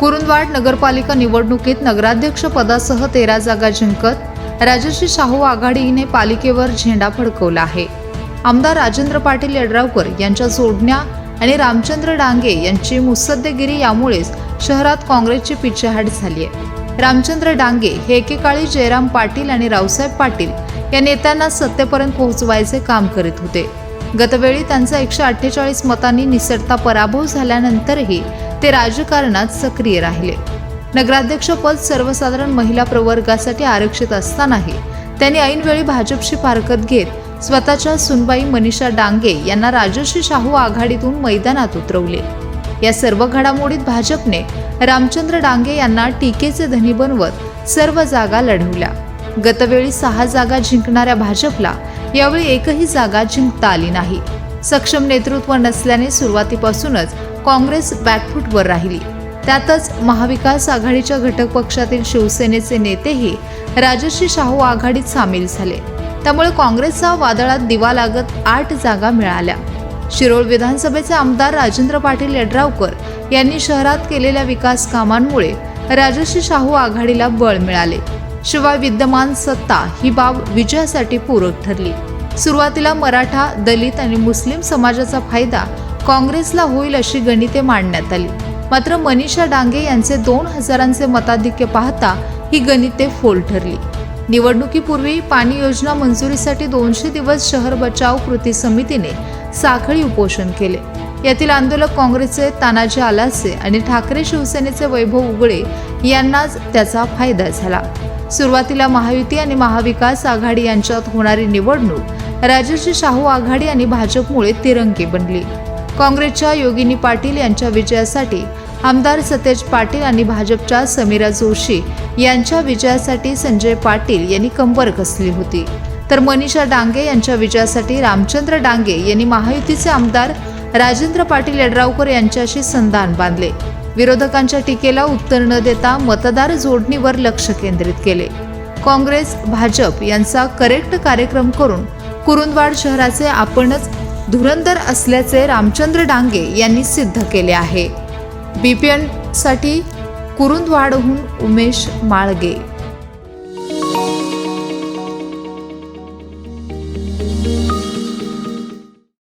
कुरुंदवाड नगरपालिका निवडणुकीत नगराध्यक्ष पदासह तेरा जागा जिंकत राजश्री शाहू आघाडीने पालिकेवर झेंडा फडकवला आहे. आमदार राजेंद्र पाटील यड्रावकर यांच्या जोडण्या आणि रामचंद्र डांगे यांची मुसद्देगिरी यामुळेच शहरात काँग्रेसची पिछेहाट झाली आहे. रामचंद्र डांगे हे एकेकाळी जयराम पाटील आणि रावसाहेब पाटील या नेत्यांना सत्तेपर्यंत पोहोचवायचे काम करीत होते. गतवेळी त्यांचा एकशे अठ्ठेचाळीस मतांनी निसटता पराभव झाल्यानंतरही ते राजकारणात सक्रिय राहिले. नगराध्यक्षपद सर्वसाधारण महिला प्रवर्गासाठी आरक्षित असतानाही त्यांनी ऐनवेळी भाजपशी फारकत घेत स्वतःच्या सुनबाई मनीषा डांगे यांना राजश्री शाहू आघाडीतून मैदानात उतरवले. या सर्व घडामोडीत भाजपने रामचंद्र डांगे यांना टीकेचे धनी बनवत सर्व जागा लढवल्या. गतवेळी सहा जागा जिंकणाऱ्या भाजपला यावेळी एकही जागा जिंकता आली नाही. सक्षम नेतृत्व नसल्याने सुरुवातीपासूनच काँग्रेस बॅकफूटवर राहिली. त्यातच महाविकास आघाडीच्या घटक पक्षातील शिवसेनेचे नेतेही राजश्री शाहू आघाडीत सामील झाले. त्यामुळे काँग्रेसचा वादळात दिवा लागत आठ जागा मिळाल्या. शिरोळ विधानसभेचे आमदार राजेंद्र पाटील यड्रावकर यांनी शहरात केलेल्या विकास कामांमुळे राजश्री शाहू आघाडीला बळ मिळाले. शिवाय विद्यमान सत्ता ही बाब विजयासाठी पूरक ठरली. सुरुवातीला मराठा दलित आणि मुस्लिम समाजाचा फायदा काँग्रेसला होईल अशी गणिते मांडण्यात आली. मात्र मनीषा डांगे यांचे दोन हजारांचे मताधिक्य पाहता ही गणिते फोल ठरली. निवडणुकीपूर्वी पाणी योजना मंजुरीसाठी दोनशे दिवस शहर बचाव कृती समितीने साखळी उपोषण केले. यातील आंदोलक काँग्रेसचे तानाजी आलासे आणि ठाकरे शिवसेनेचे वैभव उगळे यांनाच त्याचा फायदा झाला. सुरुवातीला महायुती आणि महाविकास आघाडी यांच्यात होणारी निवडणूक राजर्षी शाहू आघाडी आणि भाजपमुळे तिरंगी बनली. काँग्रेसच्या योगिनी पाटील यांच्या विजयासाठी आमदार सतेज पाटील आणि भाजपच्या समीरा जोशी यांच्या विजयासाठी संजय पाटील यांनी कंबर कसली होती. तर मनीषा डांगे यांच्या विजयासाठी रामचंद्र डांगे यांनी महायुतीचे आमदार राजेंद्र पाटील यड्रावकर यांच्याशी संधान बांधले. विरोधकांच्या टीकेला उत्तर न देता मतदार जोडणीवर लक्ष केंद्रित केले. काँग्रेस भाजप यांचा करेक्ट कार्यक्रम करून कुरुंदवाड शहराचे आपणच धुरंधर असल्याचे रामचंद्र डांगे यांनी सिद्ध केले आहे. बीपीएनसाठी कुरुंदवाडहून उमेश माळगे.